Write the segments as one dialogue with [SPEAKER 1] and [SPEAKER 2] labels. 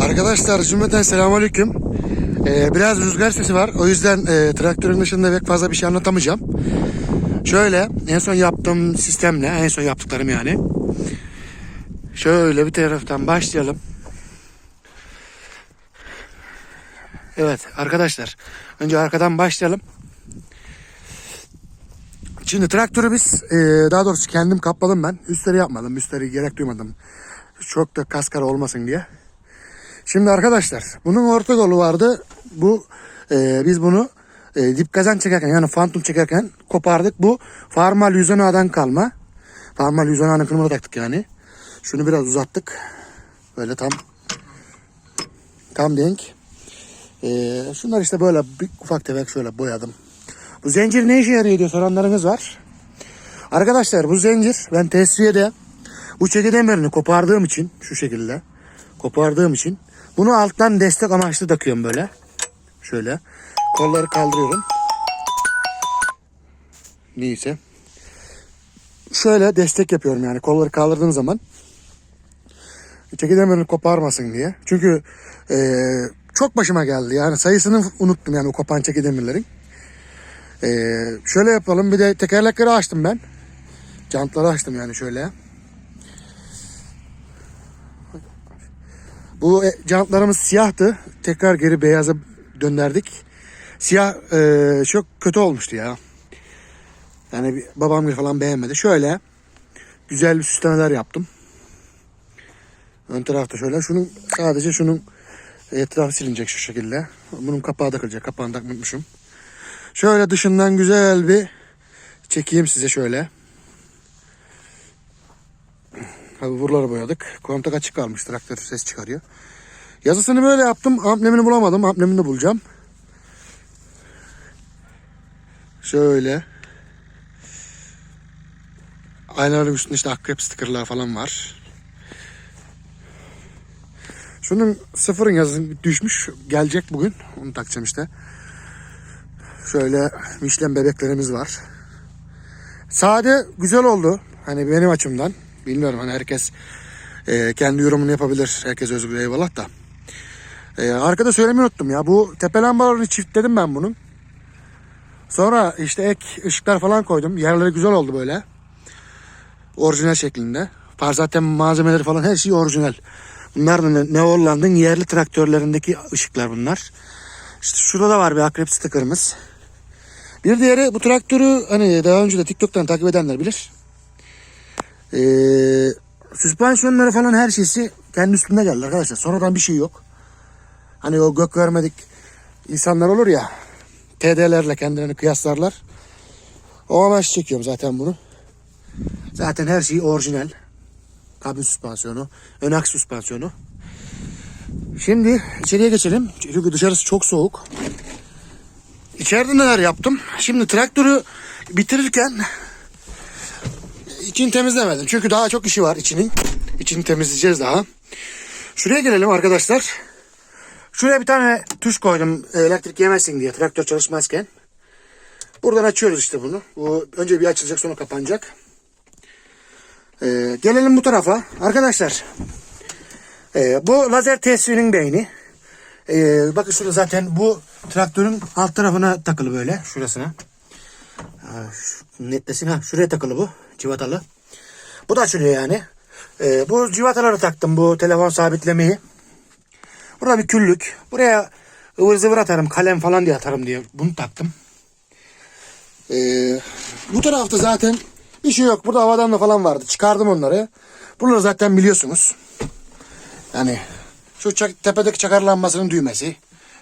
[SPEAKER 1] Arkadaşlar cümleten selamünaleyküm. Ee, biraz rüzgar sesi var. O yüzden e, traktörün dışında pek fazla bir şey anlatamayacağım. Şöyle en son yaptığım sistemle en son yaptıklarım yani. Şöyle bir taraftan başlayalım. Evet arkadaşlar önce arkadan başlayalım. Şimdi traktörü biz e, daha doğrusu kendim kapladım ben. Üstleri yapmadım. Üstleri gerek duymadım. Çok da kaskara olmasın diye. Şimdi arkadaşlar bunun orta kolu vardı. Bu e, biz bunu e, dip kazan çekerken yani fantom çekerken kopardık. Bu Farmal 110A'dan kalma. Farmal 110A'nın kırmızı taktık yani. Şunu biraz uzattık. Böyle tam tam denk. E, şunlar işte böyle bir ufak tefek şöyle boyadım. Bu zincir ne işe yarıyor diye soranlarınız var. Arkadaşlar bu zincir ben tesviyede bu çeki demirini kopardığım için şu şekilde kopardığım için bunu alttan destek amaçlı takıyorum böyle. Şöyle kolları kaldırıyorum. Neyse. Şöyle destek yapıyorum yani kolları kaldırdığım zaman çeki demirini koparmasın diye. Çünkü eee, çok başıma geldi yani sayısını unuttum yani o kopan çeki demirlerin. Ee, şöyle yapalım bir de tekerlekleri açtım ben. Jantları açtım yani şöyle. Bu e, jantlarımız siyahtı. Tekrar geri beyaza döndürdük. Siyah e, çok kötü olmuştu ya. Yani babam falan beğenmedi. Şöyle güzel bir süslemeler yaptım. Ön tarafta şöyle. Şunun sadece şunun etrafı silinecek şu şekilde. Bunun kapağı da kırılacak. Kapağını takmışım. Şöyle dışından güzel bir çekeyim size şöyle. Tabi buraları boyadık. Kontak açık kalmış. Traktör ses çıkarıyor. Yazısını böyle yaptım. Amblemini bulamadım. Amblemini de bulacağım. Şöyle. Aynaların üstünde işte akrep stickerlar falan var. Şunun sıfırın yazısı düşmüş. Gelecek bugün. Onu takacağım işte. Şöyle Michelin bebeklerimiz var. Sade güzel oldu. Hani benim açımdan. Bilmiyorum hani herkes e, kendi yorumunu yapabilir. Herkes özgür eyvallah da. E, arkada söylemeyi unuttum ya. Bu tepe lambalarını çiftledim ben bunun. Sonra işte ek ışıklar falan koydum. Yerleri güzel oldu böyle. Orijinal şeklinde. Var zaten malzemeleri falan her şey orijinal. Bunlar da Ne- Neoland'ın yerli traktörlerindeki ışıklar bunlar. İşte şurada da var bir akrep sticker'ımız. Bir diğeri bu traktörü hani daha önce de TikTok'tan takip edenler bilir. Ee, süspansiyonları falan her şeysi kendi üstünde geldi arkadaşlar. Sonradan bir şey yok. Hani o gök vermedik insanlar olur ya. TD'lerle kendilerini kıyaslarlar. O amaç çekiyorum zaten bunu. Zaten her şey orijinal. Kabin süspansiyonu, ön aks süspansiyonu. Şimdi içeriye geçelim. Çünkü dışarısı çok soğuk. İçeride neler yaptım? Şimdi traktörü bitirirken içini temizlemedim. Çünkü daha çok işi var içinin. İçini temizleyeceğiz daha. Şuraya gelelim arkadaşlar. Şuraya bir tane tuş koydum elektrik yemesin diye traktör çalışmazken. Buradan açıyoruz işte bunu. Bu önce bir açılacak sonra kapanacak. Ee, gelelim bu tarafa. Arkadaşlar ee, bu lazer tesirinin beyni. Ee, bakın şurada zaten bu traktörün alt tarafına takılı böyle şurasına. Ha, netlesin ha şuraya takılı bu civatalı. Bu da açılıyor yani. Ee, bu civataları taktım bu telefon sabitlemeyi. Burada bir küllük. Buraya ıvır zıvır atarım kalem falan diye atarım diye bunu taktım. Ee, bu tarafta zaten bir şey yok. Burada havadan da falan vardı. Çıkardım onları. Buraları zaten biliyorsunuz. Yani şu çak- tepedeki çakar düğmesi.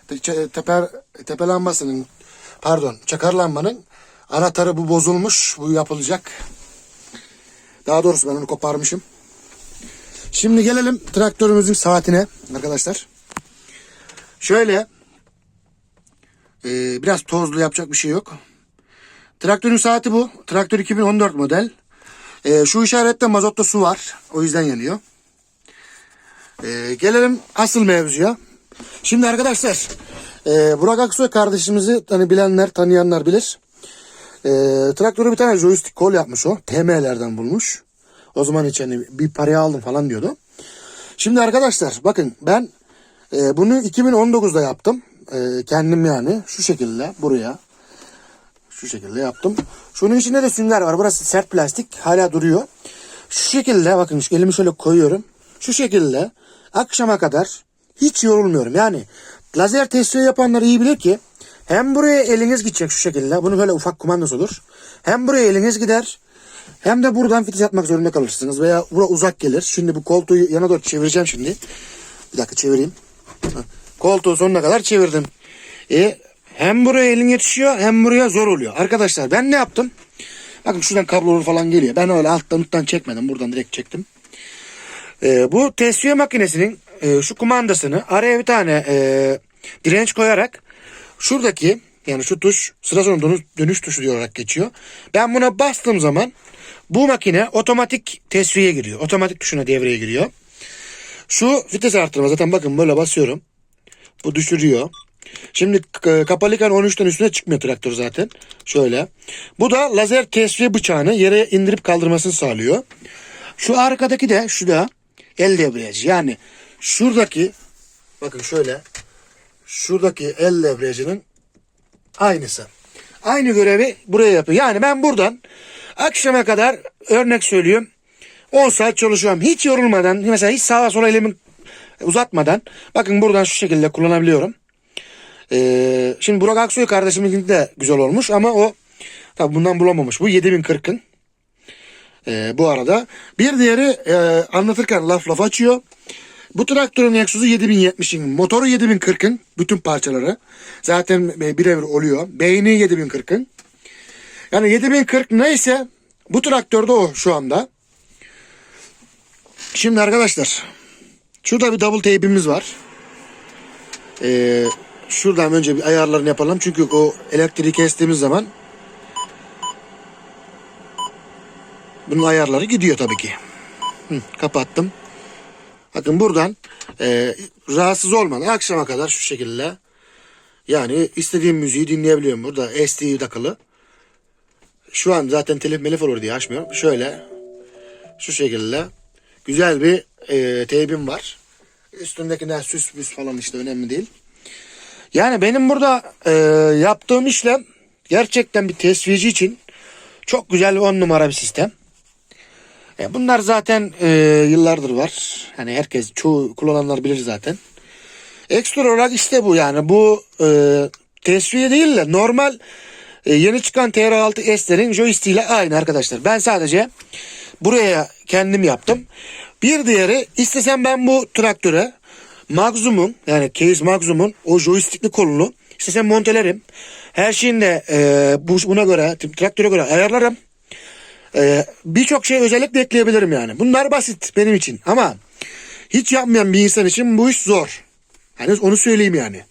[SPEAKER 1] Te- Tepe, tepe lambasının pardon çakar lambanın anahtarı bu bozulmuş. Bu yapılacak. Daha doğrusu ben onu koparmışım. Şimdi gelelim traktörümüzün saatine arkadaşlar. Şöyle e, biraz tozlu yapacak bir şey yok. Traktörün saati bu. Traktör 2014 model. E, şu işarette mazotta su var. O yüzden yanıyor. Ee, gelelim asıl mevzuya. Şimdi arkadaşlar e, Burak Aksoy kardeşimizi hani bilenler tanıyanlar bilir. E, traktörü bir tane joystick kol yapmış o. TM'lerden bulmuş. O zaman hiç hani bir paraya aldım falan diyordu. Şimdi arkadaşlar bakın ben Ee, bunu 2019'da yaptım. Ee, kendim yani şu şekilde buraya. Şu şekilde yaptım. Şunun içinde de sünger var. Burası sert plastik. Hala duruyor. Şu şekilde bakın şu elimi şöyle koyuyorum. Şu şekilde akşama kadar hiç yorulmuyorum. Yani lazer testi yapanlar iyi bilir ki hem buraya eliniz gidecek şu şekilde. Bunun böyle ufak kumandası olur. Hem buraya eliniz gider. Hem de buradan fitil atmak zorunda kalırsınız. Veya bura uzak gelir. Şimdi bu koltuğu yana doğru çevireceğim şimdi. Bir dakika çevireyim. Koltuğu sonuna kadar çevirdim. E, hem buraya elin yetişiyor hem buraya zor oluyor. Arkadaşlar ben ne yaptım? Bakın şuradan kabloları falan geliyor. Ben öyle alttan alttan çekmedim. Buradan direkt çektim. E, bu tesviye makinesinin e, şu kumandasını araya bir tane e, direnç koyarak şuradaki yani şu tuş sıra sonu dönüş, dönüş tuşu diye olarak geçiyor. Ben buna bastığım zaman bu makine otomatik tesviye giriyor. Otomatik tuşuna devreye giriyor. Şu vites arttırma zaten bakın böyle basıyorum. Bu düşürüyor. Şimdi k- kapalıyken 13'ten üstüne çıkmıyor traktör zaten. Şöyle. Bu da lazer tesviye bıçağını yere indirip kaldırmasını sağlıyor. Şu arkadaki de şu da el debriyajı. Yani şuradaki bakın şöyle şuradaki el debriyajının aynısı. Aynı görevi buraya yapıyor. Yani ben buradan akşama kadar örnek söylüyorum 10 saat çalışıyorum. Hiç yorulmadan mesela hiç sağa sola elimi uzatmadan bakın buradan şu şekilde kullanabiliyorum. Ee, şimdi Burak Aksoy kardeşimin de güzel olmuş ama o tabi bundan bulamamış. Bu 7040'ın. Ee, bu arada. Bir diğeri e, anlatırken laf laf açıyor. Bu traktörün egzozu 7070'in. Motoru 7040'ın. Bütün parçaları. Zaten e, birebir oluyor. Beyni 7040'ın. Yani 7040 neyse bu traktörde o şu anda. Şimdi arkadaşlar. Şurada bir double tape'imiz var. Ee, şuradan önce bir ayarlarını yapalım. Çünkü o elektriği kestiğimiz zaman bunun ayarları gidiyor tabii ki. Hı, kapattım. Bakın buradan e, rahatsız olmadan akşama kadar şu şekilde yani istediğim müziği dinleyebiliyorum. Burada SD takılı. Şu an zaten telif melif olur diye açmıyorum. Şöyle şu şekilde güzel bir e, teybim var. Üstündekiler süs büs falan işte önemli değil. Yani benim burada e, yaptığım işlem gerçekten bir tesviyeci için çok güzel on numara bir sistem. E, bunlar zaten e, yıllardır var. Hani herkes çoğu kullananlar bilir zaten. Ekstra olarak işte bu yani bu e, tesviye değil de normal e, yeni çıkan TR6 S'lerin joystick ile aynı arkadaşlar. Ben sadece buraya kendim yaptım. Bir diğeri istesem ben bu traktöre Maximum yani Case Maximum'un o joystickli kolunu istesem montelerim. Her şeyini de e, bu, buna göre traktöre göre ayarlarım. E, Birçok şey özellik de ekleyebilirim yani. Bunlar basit benim için ama hiç yapmayan bir insan için bu iş zor. Hani onu söyleyeyim yani.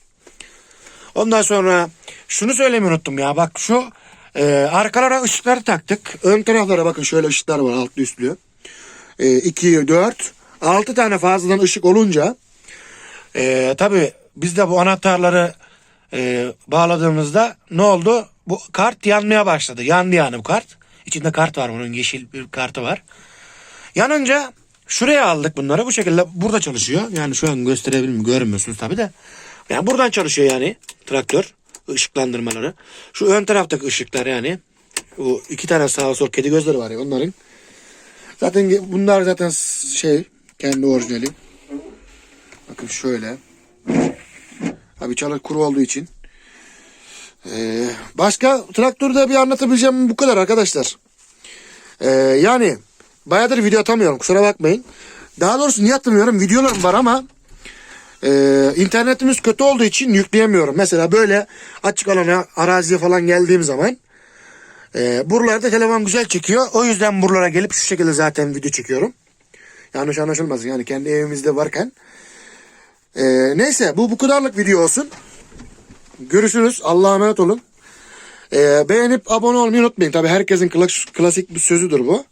[SPEAKER 1] Ondan sonra şunu söylemeyi unuttum ya. Bak şu e, arkalara ışıkları taktık. Ön taraflara bakın şöyle ışıklar var altlı üstlü. 2, 4, 6 tane fazladan ışık olunca e, tabii biz de bu anahtarları e, bağladığımızda ne oldu? Bu kart yanmaya başladı. Yandı yani bu kart. İçinde kart var bunun yeşil bir kartı var. Yanınca şuraya aldık bunları bu şekilde burada çalışıyor. Yani şu an gösterebilir mi görmüyorsunuz tabi de. Yani buradan çalışıyor yani traktör ışıklandırmaları. Şu ön taraftaki ışıklar yani. Bu iki tane sağa sol kedi gözleri var ya onların. Zaten bunlar zaten şey kendi orijinali. Bakın şöyle. Abi çalı kuru olduğu için. Ee, başka traktörde bir anlatabileceğim bu kadar arkadaşlar. Ee, yani bayağıdır video atamıyorum kusura bakmayın. Daha doğrusu niye atamıyorum videolarım var ama e, internetimiz kötü olduğu için yükleyemiyorum. Mesela böyle açık alana araziye falan geldiğim zaman e, buralarda telefon güzel çekiyor. O yüzden buralara gelip şu şekilde zaten video çekiyorum. Yanlış anlaşılmasın yani kendi evimizde varken. E, neyse bu bu kadarlık video olsun. Görüşürüz. Allah'a emanet olun. E, beğenip abone olmayı unutmayın. Tabi herkesin klas- klasik bir sözüdür bu.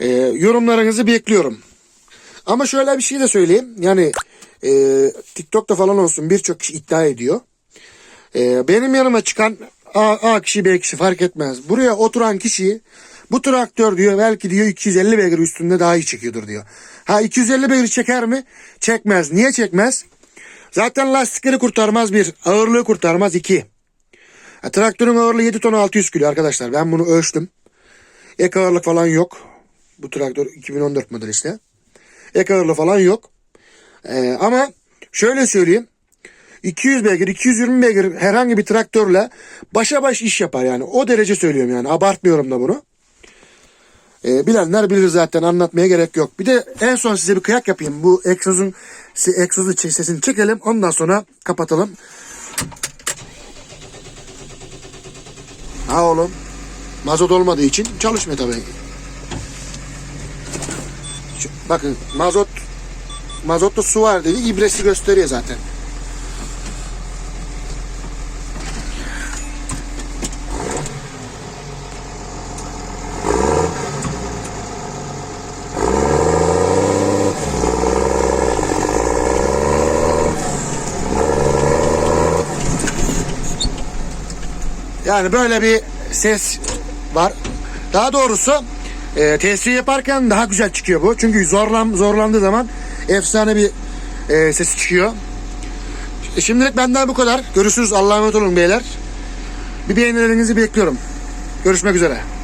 [SPEAKER 1] E, yorumlarınızı bekliyorum. Ama şöyle bir şey de söyleyeyim. Yani e, TikTok'ta falan olsun birçok kişi iddia ediyor. E, benim yanıma çıkan A, A kişi B kişi fark etmez. Buraya oturan kişiyi Bu traktör diyor belki diyor 250 beygir üstünde daha iyi çekiyordur diyor. Ha 250 beygir çeker mi? Çekmez. Niye çekmez? Zaten lastikleri kurtarmaz bir. Ağırlığı kurtarmaz iki. Ha, traktörün ağırlığı 7 ton 600 kilo arkadaşlar. Ben bunu ölçtüm. Ek ağırlık falan yok. Bu traktör 2014 model işte. Ek ağırlığı falan yok. Ee, ama şöyle söyleyeyim. 200 beygir, 220 beygir herhangi bir traktörle başa baş iş yapar yani. O derece söylüyorum yani. Abartmıyorum da bunu. Ee, bilenler bilir zaten anlatmaya gerek yok. Bir de en son size bir kıyak yapayım. Bu egzozun egzozu sesini çekelim. Ondan sonra kapatalım. Ha oğlum. Mazot olmadığı için çalışmıyor tabii. Şu- bakın mazot mazotta su var dedi. ibresi gösteriyor zaten. Yani böyle bir ses var. Daha doğrusu e, tesviye yaparken daha güzel çıkıyor bu. Çünkü zorlan zorlandığı zaman efsane bir e, sesi çıkıyor. Şimdilik benden bu kadar. Görüşürüz. Allah'a emanet olun beyler. Bir beğenilerinizi bekliyorum. Görüşmek üzere.